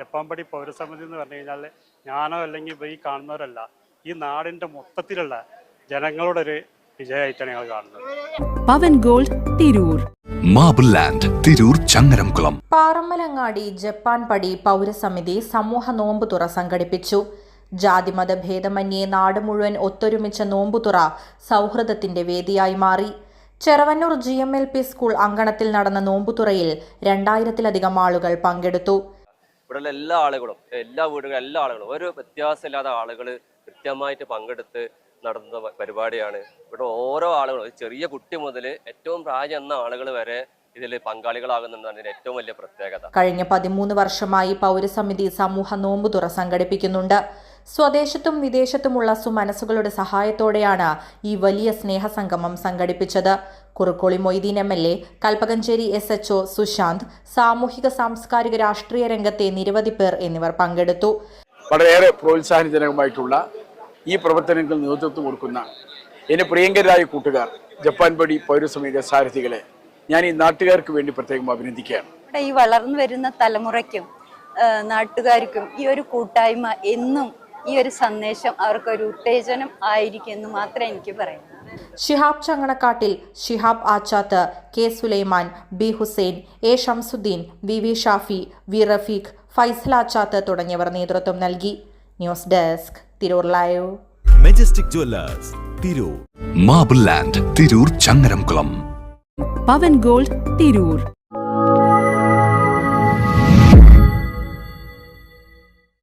ജപ്പാൻപടി പൗരസമിതി എന്ന് പറഞ്ഞു കഴിഞ്ഞാൽ ഞാനോ അല്ലെങ്കിൽ ഈ കാണുന്നവരല്ല ഈ നാടിന്റെ മൊത്തത്തിലുള്ള ജനങ്ങളുടെ ഒരു വിജയമായിട്ടാണ് ഞങ്ങൾ കാണുന്നത്. Pavan gold Tirur. Marble land Tirur Changaramkulam. Parammalangadi Japan പടി പൗരസമിതി സമൂഹ നോമ്പുതുറ സംഘടിപ്പിച്ചു. ജാതിമത ഭേദമന്യേ നാട് മുഴുവൻ ഒത്തൊരുമിച്ച നോമ്പുതുറ സൗഹൃദത്തിന്റെ വേദിയായി മാറി. Cheravannur G M L P school അങ്കണത്തിൽ നടന്ന നോമ്പുതുറയിൽ രണ്ടായിരത്തിലധികം ആളുകൾ പങ്കെടുത്തു. ഇവിടെയുള്ള എല്ലാ ആളുകളും എല്ലാ വീടുകളും എല്ലാ ആളുകളും ഒരു വ്യത്യാസമില്ലാതെ ആളുകൾ കൃത്യമായിട്ട് പങ്കെടുത്ത് നടന്ന പരിപാടിയാണ്. ഇവിടെ ഓരോ ആളുകളും ചെറിയ കുട്ടി മുതൽ ഏറ്റവും പ്രായം എന്ന ആളുകൾ വരെ ഇതിൽ പങ്കാളികളാകുന്നുണ്ടെന്നാണ് ഏറ്റവും വലിയ പ്രത്യേകത. കഴിഞ്ഞ പതിമൂന്ന് വർഷമായി പൗരസമിതി സമൂഹ നോമ്പുതുറ സംഘടിപ്പിക്കുന്നുണ്ട്. സ്വദേശത്തും വിദേശത്തുമുള്ള സുമനസ്സുകളുടെ സഹായത്തോടെയാണ് ഈ വലിയ സ്നേഹസംഗമം സംഘടിപ്പിച്ചത്. Kurukkoli Moideen M L A Kalpakanchery S H Sushanth സാമൂഹിക സാംസ്കാരിക രാഷ്ട്രീയ രംഗത്തെ നിരവധി പേർ എന്നിവർ പങ്കെടുത്തു. വളരെയേറെ പ്രോത്സാഹനജനകമായിട്ടുള്ള ഈ പ്രവർത്തനങ്ങൾ നേതൃത്വം കൊടുക്കുന്ന എന്റെ പ്രിയങ്കരായ കൂട്ടുകാർ ജപ്പാൻ പടി പൗരസമിതിയുടെ സാരഥികളെ ഞാൻ ഈ നാട്ടുകാർക്ക് വേണ്ടി പ്രത്യേകം അഭിനന്ദിക്കുകയാണ്. ഇവിടെ ഈ വളർന്നു വരുന്ന തലമുറയ്ക്കും നാട്ടുകാർക്കും ഈ ഒരു കൂട്ടായ്മ എന്നും ഈ ഒരു സന്ദേശം അവർക്കൊരു ഉത്തേജനം ആയിരിക്കും എന്ന് മാത്രമേ എനിക്ക് പറയാം Shihab Changanakkattil Shihab Achath K Sulaiman B Hussain A Shamsudheen V V Shafi V Rafeeq Faisal Achath തുടങ്ങിയവർ നേതൃത്വം നൽകി. News desk Tirur live. Majestic jewellers Tirur. Marble land Tirur Changaramkulam. Pavan gold Tirur.